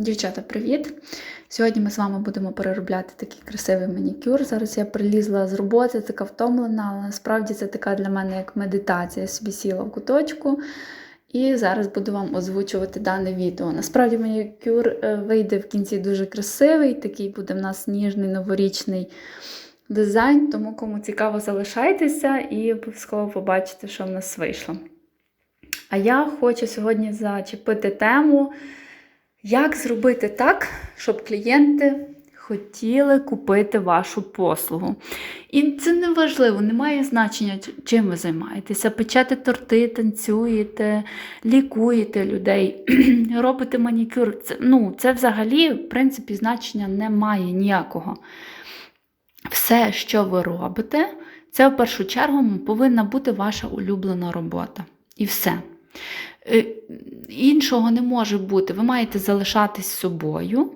Дівчата, привіт! Сьогодні ми з вами будемо переробляти такий красивий манікюр. Зараз я прилізла з роботи, така втомлена, але насправді це така для мене як медитація. Я собі сіла в куточку і зараз буду вам озвучувати дане відео. Насправді манікюр е, вийде в кінці дуже красивий, такий буде в нас ніжний новорічний дизайн, тому кому цікаво, залишайтеся і обов'язково побачите, що в нас вийшло. А я хочу сьогодні зачепити тему. Як зробити так, щоб клієнти хотіли купити вашу послугу? І це не важливо, не має значення, чим ви займаєтеся. Печете торти, танцюєте, лікуєте людей, робите манікюр. Це, ну, це взагалі, в принципі, значення не має ніякого. Все, що ви робите, це в першу чергу повинна бути ваша улюблена робота. І все. Е, Іншого не може бути. Ви маєте залишатись собою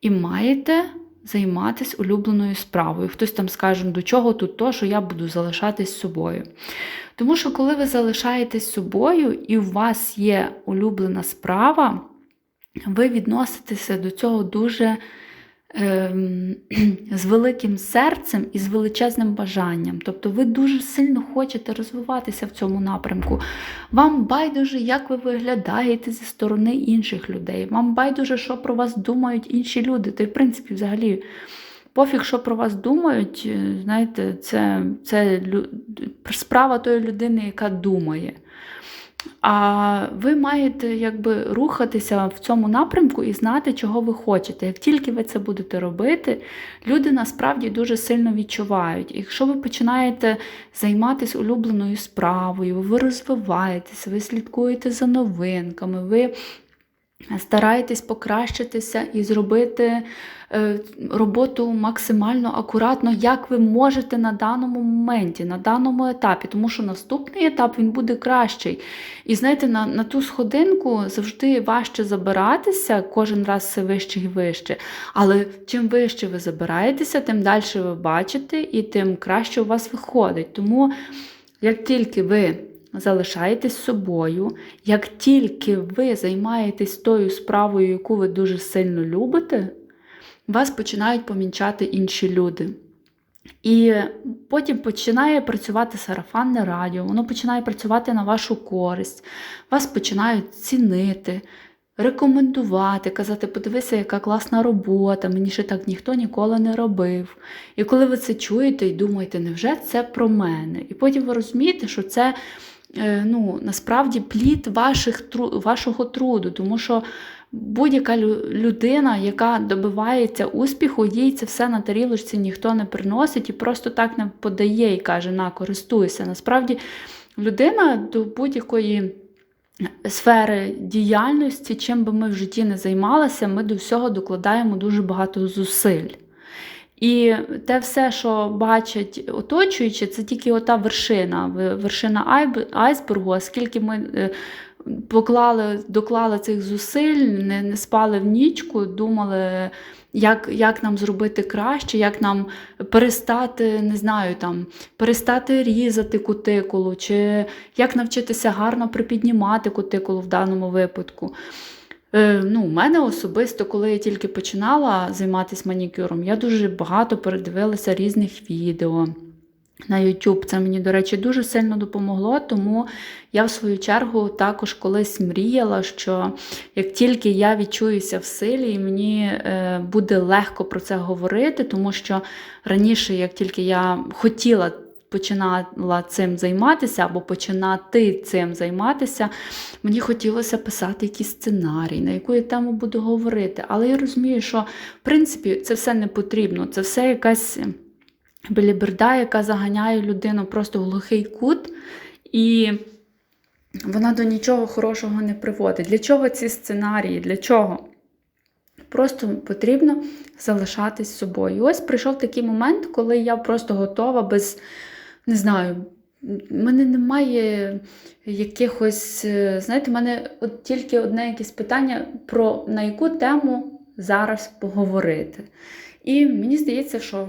і маєте займатися улюбленою справою. Хтось там скаже, до чого тут то, що я буду залишатись собою. Тому що, коли ви залишаєтесь собою і у вас є улюблена справа, ви відноситеся до цього дуже з великим серцем і з величезним бажанням. Тобто ви дуже сильно хочете розвиватися в цьому напрямку. Вам байдуже, як ви виглядаєте зі сторони інших людей. Вам байдуже, що про вас думають інші люди. Та й, в принципі, взагалі. Пофіг, що про вас думають, знаєте, це це справа тої людини, яка думає. А ви маєте якби рухатися в цьому напрямку і знати, чого ви хочете. Як тільки ви це будете робити, люди насправді дуже сильно відчувають. І Якщо ви починаєте займатися улюбленою справою, ви розвиваєтеся, ви слідкуєте за новинками, ви стараєтесь покращитися і зробити е, роботу максимально акуратно, як ви можете на даному моменті, на даному етапі, тому що наступний етап він буде кращий. І знаєте, на, на ту сходинку завжди важче забиратися, кожен раз все вище і вище. Але чим вище ви забираєтеся, тим далі ви бачите, і тим краще у вас виходить. Тому, як тільки ви залишаєтесь собою, як тільки ви займаєтесь тою справою, яку ви дуже сильно любите, вас починають помічати інші люди. І потім починає працювати сарафанне радіо, воно починає працювати на вашу користь, вас починають цінити, рекомендувати, казати, подивися, яка класна робота, мені ще так ніхто ніколи не робив. І коли ви це чуєте і думаєте, невже це про мене? І потім ви розумієте, що це ну, насправді плід ваших, вашого труду, тому що будь-яка людина, яка добивається успіху, їй це все на тарілочці ніхто не приносить і просто так не подає і каже, на, користуйся. Насправді, людина до будь-якої. Сфери діяльності, чим би ми в житті не займалися, ми до всього докладаємо дуже багато зусиль. І те все, що бачать оточуючи, це тільки ота вершина, вершина айсбергу, оскільки ми е, поклали, доклали цих зусиль, не, не спали в нічку, думали, як як нам зробити краще, як нам перестати, не знаю, там, перестати різати кутикулу, чи як навчитися гарно припіднімати кутикулу в даному випадку. Е, ну, У мене особисто, коли я тільки починала займатися манікюром, я дуже багато передивилася різних відео. На YouTube це мені, до речі, дуже сильно допомогло, тому я, в свою чергу, також колись мріяла, що як тільки я відчуюся в силі, і мені е, буде легко про це говорити, тому що раніше, як тільки я хотіла починала цим займатися або починати цим займатися, мені хотілося писати якийсь сценарій, на яку я тему буду говорити. Але я розумію, що в принципі це все не потрібно, це все якась беліберда, яка заганяє людину просто в глухий кут. І вона до нічого хорошого не приводить. Для чого ці сценарії? Для чого? Просто потрібно залишатись собою. ось прийшов такий момент, коли я просто готова без не знаю, в мене немає якихось, е, знаєте, в мене от тільки одне якесь питання, про на яку тему зараз поговорити. І мені здається, що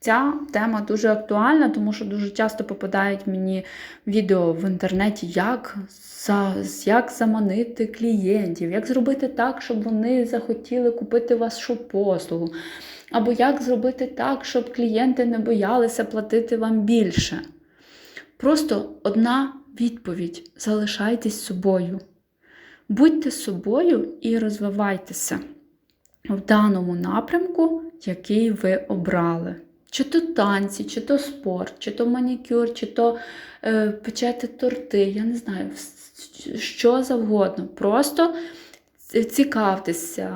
Ця тема дуже актуальна, тому що дуже часто попадають мені відео в інтернеті, як за, як заманити клієнтів, як зробити так, щоб вони захотіли купити вашу послугу. Або як зробити так, щоб клієнти не боялися платити вам більше. Просто одна відповідь: залишайтесь собою. Будьте собою і розвивайтеся в даному напрямку, який ви обрали. Чи то танці, чи то спорт, чи то манікюр, чи то е, печете торти, я не знаю, що завгодно. Просто цікавтеся,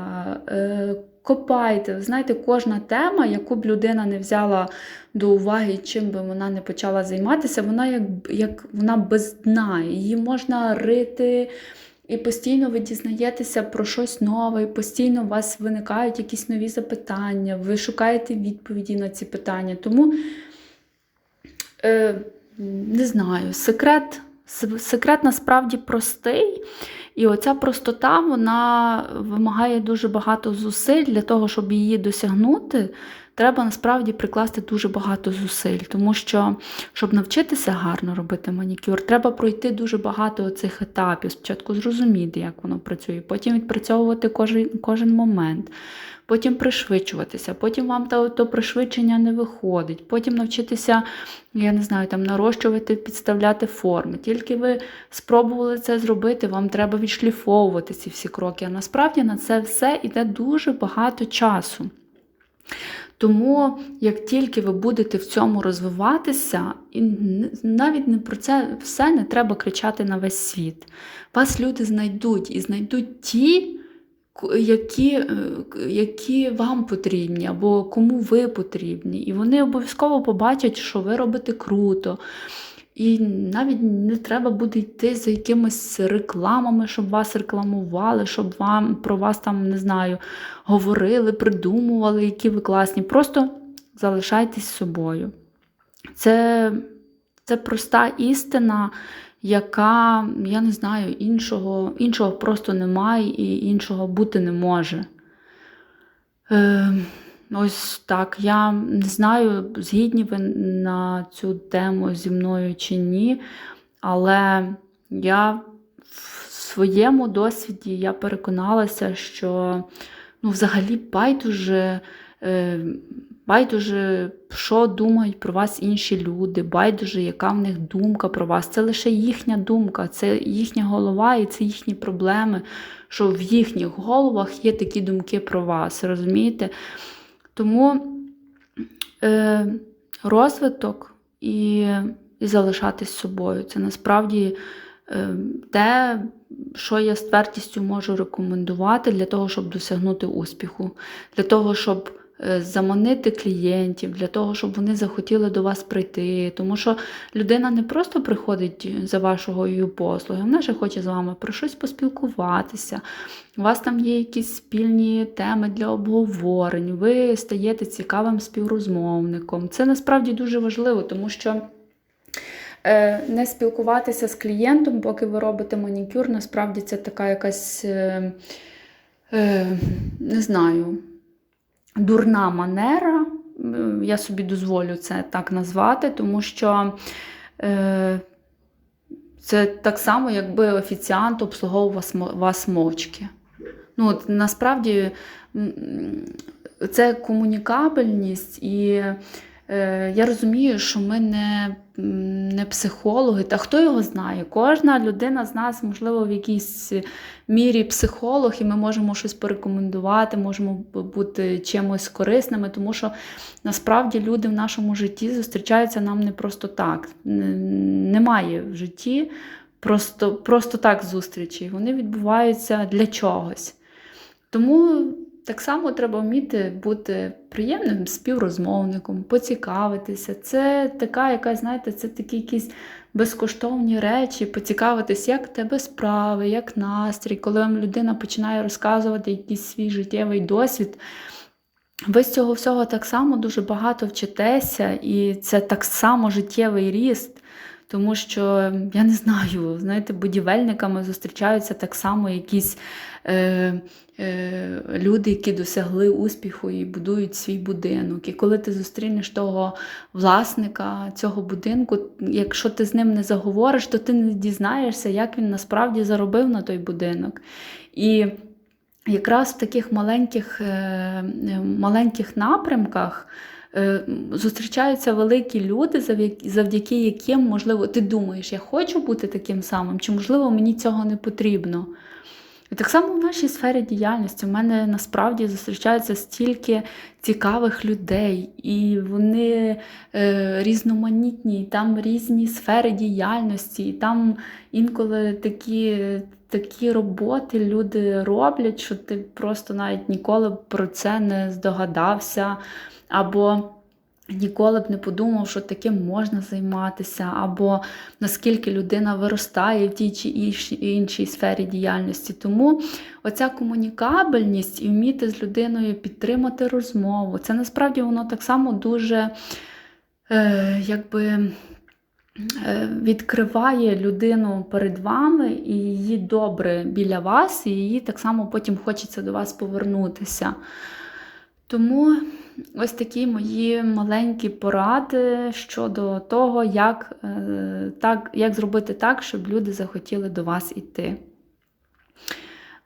е, копайте. Знаєте, кожна тема, яку б людина не взяла до уваги, чим би вона не почала займатися, вона як, як вона без дна. Її можна рити. І постійно ви дізнаєтеся про щось нове, і постійно у вас виникають якісь нові запитання, ви шукаєте відповіді на ці питання. Тому, е, не знаю, секрет, секрет насправді простий. І оця простота вона вимагає дуже багато зусиль для того, щоб її досягнути. Треба насправді прикласти дуже багато зусиль, тому що, щоб навчитися гарно робити манікюр, треба пройти дуже багато цих етапів. Спочатку зрозуміти, як воно працює, потім відпрацьовувати кожен кожен момент, потім пришвидшуватися, потім вам то, то пришвидшення не виходить, потім навчитися, я не знаю, там нарощувати, підставляти форми. Тільки ви спробували це зробити, вам треба відшліфовувати ці всі кроки. А насправді на це все йде дуже багато часу. Тому, як тільки ви будете в цьому розвиватися, і навіть не про це все не треба кричати на весь світ. Вас люди знайдуть і знайдуть ті, які е, які вам потрібні, або кому ви потрібні. І вони обов'язково побачать, що ви робите круто. І навіть не треба буде йти за якимись рекламами, щоб вас рекламували, щоб вам про вас там, не знаю, говорили, придумували, які ви класні. Просто залишайтесь собою. Це, Це проста істина, яка, я не знаю, іншого, іншого просто немає і іншого бути не може. Е, Ось так. Я не знаю, згідні ви на цю тему зі мною чи ні, але я в своєму досвіді я переконалася, що ну, взагалі байдуже, е, байдуже, що думають про вас інші люди, байдуже, яка в них думка про вас. Це лише їхня думка, це їхня голова і це їхні проблеми, що в їхніх головах є такі думки про вас. Розумієте? Тому е, розвиток і і залишатись собою це насправді е, те, що я з твердістю можу рекомендувати для того, щоб досягнути успіху, для того, щоб заманити клієнтів, для того, щоб вони захотіли до вас прийти. Тому що людина не просто приходить за вашою послугою, вона ще хоче з вами про щось поспілкуватися. У вас там є якісь спільні теми для обговорень, ви стаєте цікавим співрозмовником. Це насправді дуже важливо, тому що. Е, не спілкуватися з клієнтом, поки ви робите манікюр, насправді це така якась, е, не знаю, дурна манера, я собі дозволю це так назвати, тому що е, це так само, якби офіціант обслуговував вас мовчки. Ну, от, Насправді це комунікабельність і. Е, я розумію, що ми не не психологи, та хто його знає? Кожна людина з нас, можливо, в якійсь мірі психолог, і ми можемо щось порекомендувати, можемо бути чимось корисними, тому що насправді люди в нашому житті зустрічаються нам не просто так. Немає в житті просто, просто так зустрічі. Вони відбуваються для чогось. Тому. Так само треба вміти бути приємним співрозмовником, поцікавитися. Це така, яка, знаєте, це такі якісь безкоштовні речі, поцікавитись, як в тебе справи, як настрій, коли вам людина починає розказувати якийсь свій життєвий досвід. Ви з цього всього так само дуже багато вчитеся, і це так само життєвий ріст. Тому що, я не знаю, знаєте, будівельниками зустрічаються так само якісь е, е, люди, які досягли успіху і будують свій будинок. І коли ти зустрінеш того власника цього будинку, якщо ти з ним не заговориш, то ти не дізнаєшся, як він насправді заробив на той будинок. І якраз в таких маленьких, е, маленьких напрямках. Е, Зустрічаються великі люди, завдяки- яким, можливо, ти думаєш, я хочу бути таким самим, чи можливо мені цього не потрібно. І так само в нашій сфері діяльності. У мене насправді зустрічаються стільки цікавих людей, і вони е, різноманітні, і там різні сфери діяльності, і там інколи такі, такі роботи люди роблять, що ти просто навіть ніколи б про це не здогадався. Або ніколи б не подумав, що таким можна займатися, або наскільки людина виростає в тій чи іншій- сфері діяльності. Тому оця комунікабельність і вміти з людиною підтримати розмову, це насправді воно так само дуже е, якби. Е, Відкриває людину перед вами і її добре біля вас, і її так само потім хочеться до вас повернутися. Тому ось такі мої маленькі поради щодо того, як, е, так, як зробити так, щоб люди захотіли до вас іти.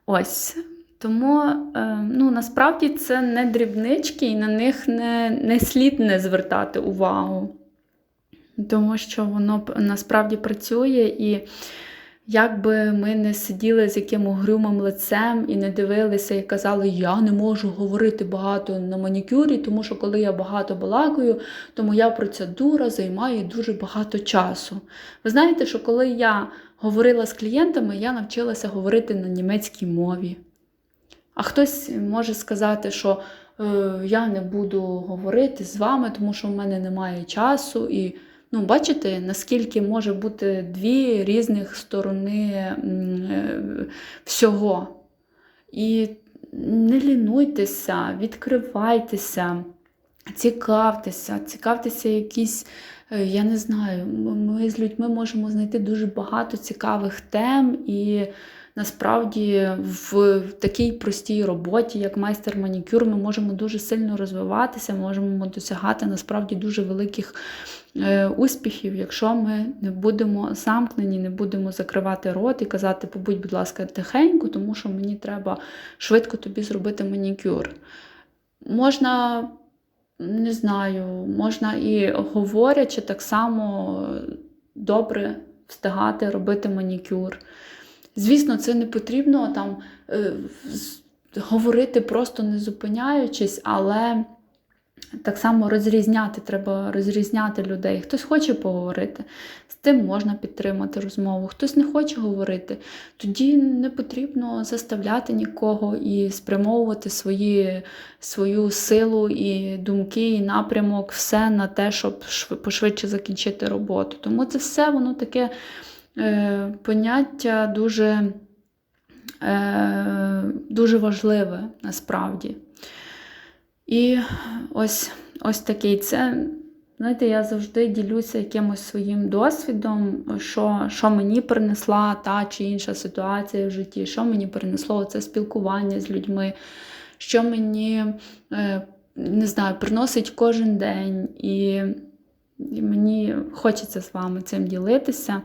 Ось. Тому е, ну, насправді це не дрібнички, і на них не, не слід не звертати увагу. Тому що воно насправді працює і. Як би ми не сиділи з яким угрюмим лицем і не дивилися і казали, я не можу говорити багато на манікюрі, тому що коли я багато балакаю, то моя процедура займає дуже багато часу. Ви знаєте, що коли я говорила з клієнтами, я навчилася говорити на німецькій мові. А хтось може сказати, що е, я не буду говорити з вами, тому що в мене немає часу. І ну, бачите, наскільки може бути дві різних сторони е, всього. І не лінуйтеся, відкривайтеся, цікавтеся, цікавтеся якісь. е, Я не знаю, ми з людьми можемо знайти дуже багато цікавих тем, і насправді в такій простій роботі, як майстер манікюр, ми можемо дуже сильно розвиватися, можемо досягати насправді дуже великих е, успіхів, якщо ми не будемо замкнені, не будемо закривати рот і казати, побудь, будь ласка, тихенько, тому що мені треба швидко тобі зробити манікюр. Можна, не знаю, можна і говорячи так само добре встигати робити манікюр. Звісно, це не потрібно там е, говорити просто не зупиняючись, але так само розрізняти, треба розрізняти людей. Хтось хоче поговорити, з тим можна підтримати розмову, хтось не хоче говорити, тоді не потрібно заставляти нікого і спрямовувати свої, свою силу і думки, і напрямок, все на те, щоб пошвидше закінчити роботу. Тому це все воно таке поняття дуже, е, дуже важливе насправді. І ось, ось такий це. Знаєте, я завжди ділюся якимось своїм досвідом, що, що мені принесла та чи інша ситуація в житті, що мені принесло це спілкування з людьми, що мені е, не знаю, приносить кожен день. І мені хочеться з вами цим ділитися.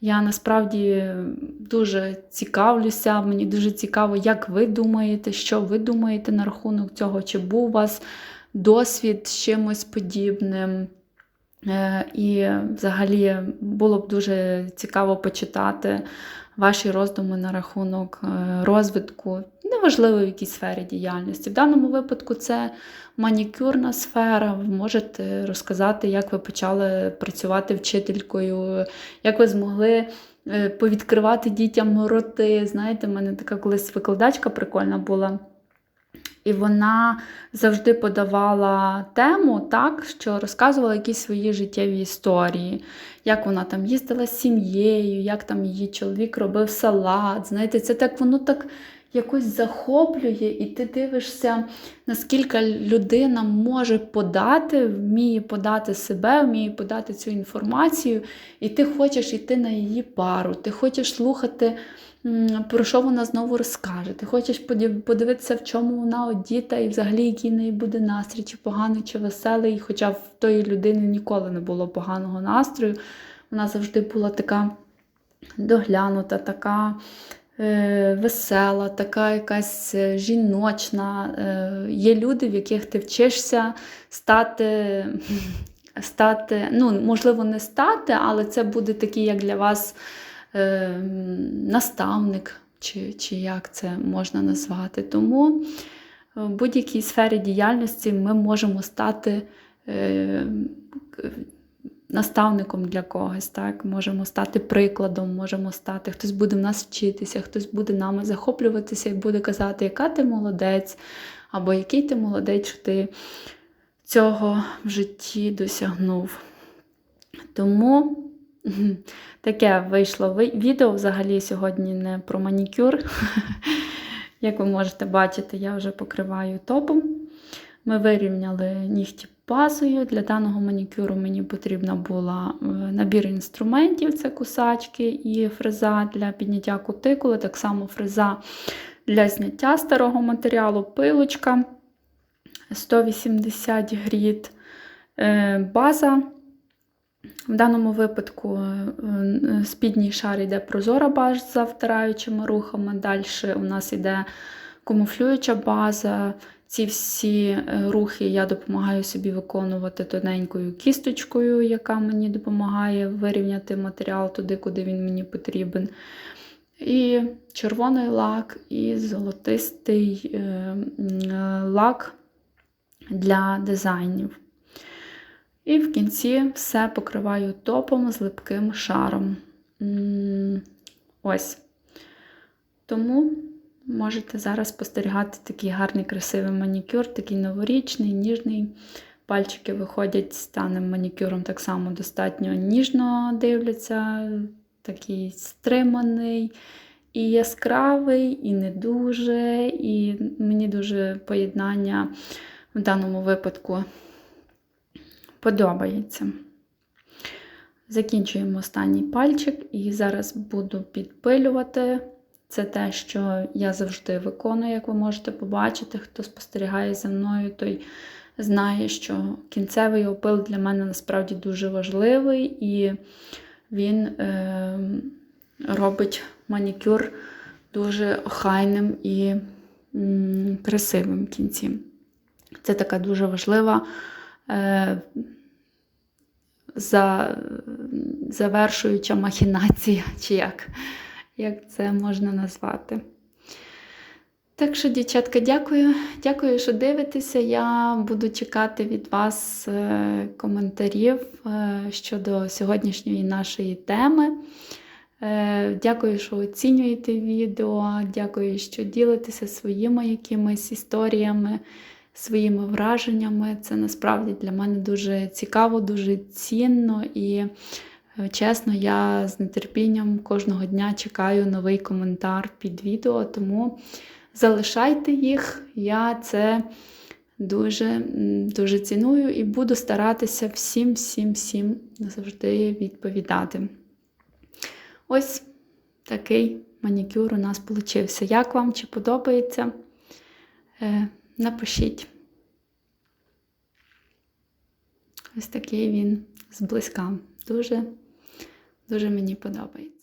Я насправді дуже цікавлюся, мені дуже цікаво, як ви думаєте, що ви думаєте на рахунок цього, чи був у вас досвід з чимось подібним. Е, І взагалі було б дуже цікаво почитати ваші роздуми на рахунок е, розвитку, неважливо в якій сфері діяльності. В даному випадку це манікюрна сфера. Ви можете розказати, як ви почали працювати вчителькою, як ви змогли е, повідкривати дітям роти. Знаєте, в мене така колись викладачка прикольна була. І вона завжди подавала тему так, що розказувала якісь свої життєві історії, як вона там їздила з сім'єю, як там її чоловік робив салат. Знаєте, це так воно так якось захоплює, і ти дивишся, наскільки людина може подати, вміє подати себе, вміє подати цю інформацію, і ти хочеш йти на її пару, ти хочеш слухати, про що вона знову розкаже. Ти хочеш подивитися, в чому вона одіта, і взагалі який неї буде настрій, чи поганий, чи веселий. Хоча в тої людини ніколи не було поганого настрою. Вона завжди була така доглянута, така весела, така якась е, жіночна. Е, є люди, в яких ти вчишся стати, стати, ну, можливо, не стати, але це буде такий, як для вас е, наставник, чи, чи як це можна назвати. Тому в будь-якій сфері діяльності ми можемо стати. Наставником для когось, так? можемо стати прикладом, можемо стати, хтось буде в нас вчитися, хтось буде нами захоплюватися і буде казати, яка ти молодець, або який ти молодець, що ти цього в житті досягнув. Тому таке вийшло відео взагалі сьогодні не про манікюр. Як ви можете бачити, я вже покриваю топом. Ми вирівняли нігті базою. Для даного манікюру мені потрібна була е, набір інструментів: це кусачки і фреза для підняття кутикули, так само фреза для зняття старого матеріалу, пилочка 180 гріт, е, база. В даному випадку е, спідній шар йде прозора база втираючими рухами. Далі у нас йде камуфлююча база. Ці всі е, рухи я допомагаю собі виконувати тоненькою кісточкою, яка мені допомагає вирівняти матеріал туди, куди він мені потрібен. І червоний лак, і золотистий е, е, лак для дизайнів. І в кінці все покриваю топом з липким шаром. Ось. Тому можете зараз спостерігати такий гарний красивий манікюр, такий новорічний, ніжний. Пальчики виходять з даним манікюром так само достатньо ніжно дивляться, такий стриманий, і яскравий, і не дуже. І мені дуже поєднання в даному випадку подобається. Закінчуємо останній пальчик, і зараз буду підпилювати. Це те, що я завжди виконую, як ви можете побачити. Хто спостерігає за мною, той знає, що кінцевий опил для мене насправді дуже важливий, і він е, робить манікюр дуже охайним і м, красивим кінці. Це така дуже важлива е, за, завершуюча махінація, чи як, як це можна назвати. Так що, дівчатка, дякую. Дякую, що дивитеся. Я буду чекати від вас е, коментарів е, щодо сьогоднішньої нашої теми. Е, Дякую, що оцінюєте відео. Дякую, що ділитеся своїми якимись історіями, своїми враженнями. Це насправді для мене дуже цікаво, дуже цінно і. Е, Чесно, я з нетерпінням кожного дня чекаю новий коментар під відео, тому залишайте їх. Я це дуже дуже ціную і буду старатися всім, всім, всім завжди відповідати. Ось такий манікюр у нас получився. Як вам чи подобається? Е, Напишіть. Ось такий він зблизька. Дуже, дуже мені подобається.